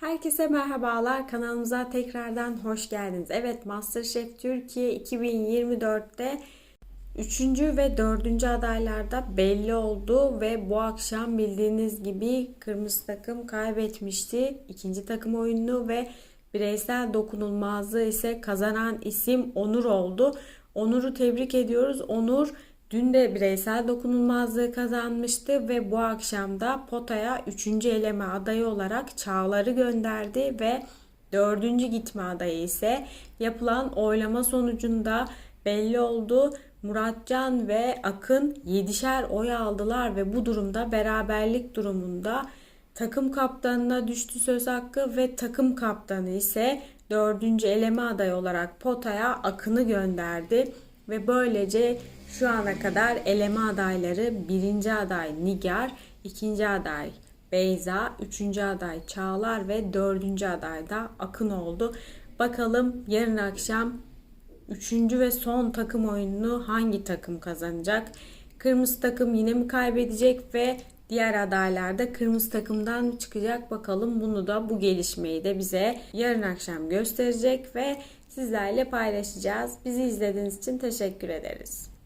Herkese merhabalar. Kanalımıza tekrardan hoş geldiniz. Evet MasterChef Türkiye 2024'te 3. ve 4. adaylarda belli oldu ve bu akşam bildiğiniz gibi kırmızı takım kaybetmişti. ikinci takım oyununu ve bireysel dokunulmazlığı ise kazanan isim Onur oldu. Onur'u tebrik ediyoruz. Onur Dün de bireysel dokunulmazlığı kazanmıştı ve bu akşam da potaya 3. eleme adayı olarak Çağlar'ı gönderdi ve 4. gitme adayı ise yapılan oylama sonucunda belli oldu. Muratcan ve Akın 7'şer oy aldılar ve bu durumda beraberlik durumunda takım kaptanına düştü söz hakkı ve takım kaptanı ise 4. eleme adayı olarak potaya Akın'ı gönderdi ve böylece şu ana kadar eleme adayları birinci aday Nigar, ikinci aday Beyza, üçüncü aday Çağlar ve dördüncü aday da Akın oldu. Bakalım yarın akşam üçüncü ve son takım oyununu hangi takım kazanacak? Kırmızı takım yine mi kaybedecek ve diğer adaylar da kırmızı takımdan çıkacak bakalım bunu da bu gelişmeyi de bize yarın akşam gösterecek ve sizlerle paylaşacağız. Bizi izlediğiniz için teşekkür ederiz.